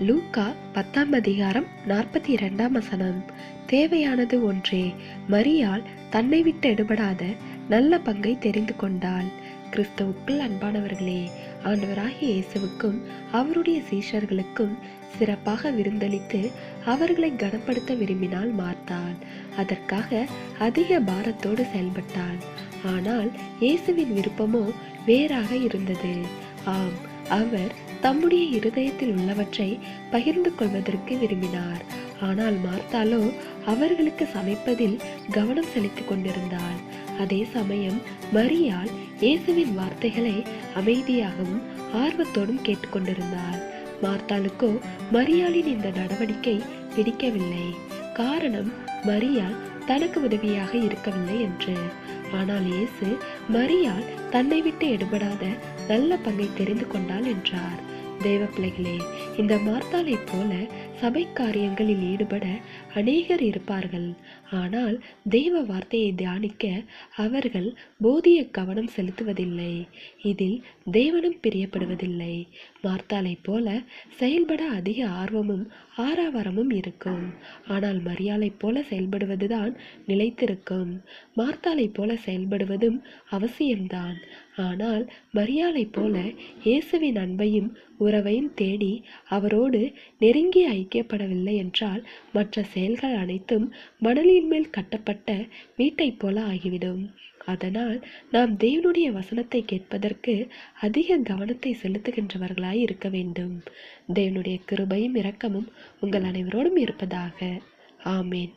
லூக்கா பத்தாம் அதிகாரம் நாற்பத்தி இரண்டாம் வசனம். தேவையானது ஒன்றே மரியாள் தன்னை விட்டு எடுபடாத நல்ல பங்கை தெரிந்து கொண்டாள். கிறிஸ்தவுக்குள் அன்பானவர்களே ஆண்டவராகிய இயேசுவுக்கும் அவருடைய சீஷர்களுக்கும் சிறப்பாக விருந்தளித்து அவர்களை கனப்படுத்த விரும்பினால் மார்த்தாள். அதற்காக அதிக பாரத்தோடு செயல்பட்டாள். ஆனால் இயேசுவின் விருப்பமோ வேறாக இருந்தது. ஆம் அவர் தம்முடைய இருதயத்தில் உள்ளவற்றை பகிர்ந்து கொள்வதற்கு விரும்பினார். ஆனால் மார்த்தாலோ அவர்களுக்கு சமைப்பதில் கவனம் செலுத்திக் கொண்டிருந்தாள். அதே சமயம் மரியாள் இயேசுவின் வார்த்தைகளை அமைதியாகவும் ஆர்வத்தோடும் கேட்டுக்கொண்டிருந்தாள் மார்த்தாளுக்கோ மரியாளின் இந்த நடவடிக்கை பிடிக்கவில்லை. காரணம் மரியாள் தனக்கு உதவியாக இருக்கவில்லை என்று. ஆனால் இயேசு மரியாள் தன்னை விட்டு எடுபடாத நல்ல பங்கை தெரிந்து கொண்டாள் என்றார். தெய்வ பிள்ளைகளே இந்த மார்த்தாளை போல சபை காரியங்களில் ஈடுபட அநேகர் இருப்பார்கள். ஆனால் தெய்வ வார்த்தையை தியானிக்க அவர்கள் போதிய கவனம் செலுத்துவதில்லை. இதில் தேவனும் பிரியப்படுவதில்லை. மார்த்தாளை போல செயல்பட அதிக ஆர்வமும் ஆறாவரமும் இருக்கும். ஆனால் மரியாளை போல செயல்படுவதுதான் நிலைத்திருக்கும். மார்த்தாளை போல செயல்படுவதும் அவசியம்தான். ஆனால் மரியாளை போல இயேசுவின் அன்பையும் ஒரு உறவையும் தேடி அவரோடு நெருங்கி ஐக்கியப்படவில்லை என்றால் மற்ற செயல்கள் அனைத்தும் மணலின் மேல் கட்டப்பட்ட வீட்டைப் போல ஆகிவிடும். அதனால் நாம் தேவனுடைய வசனத்தை கேட்பதற்கு அதிக கவனத்தை செலுத்துகின்றவர்களாய் இருக்க வேண்டும். தேவனுடைய கிருபையும் இரக்கமும் உங்கள் அனைவரோடும் இருப்பதாக. ஆமேன்.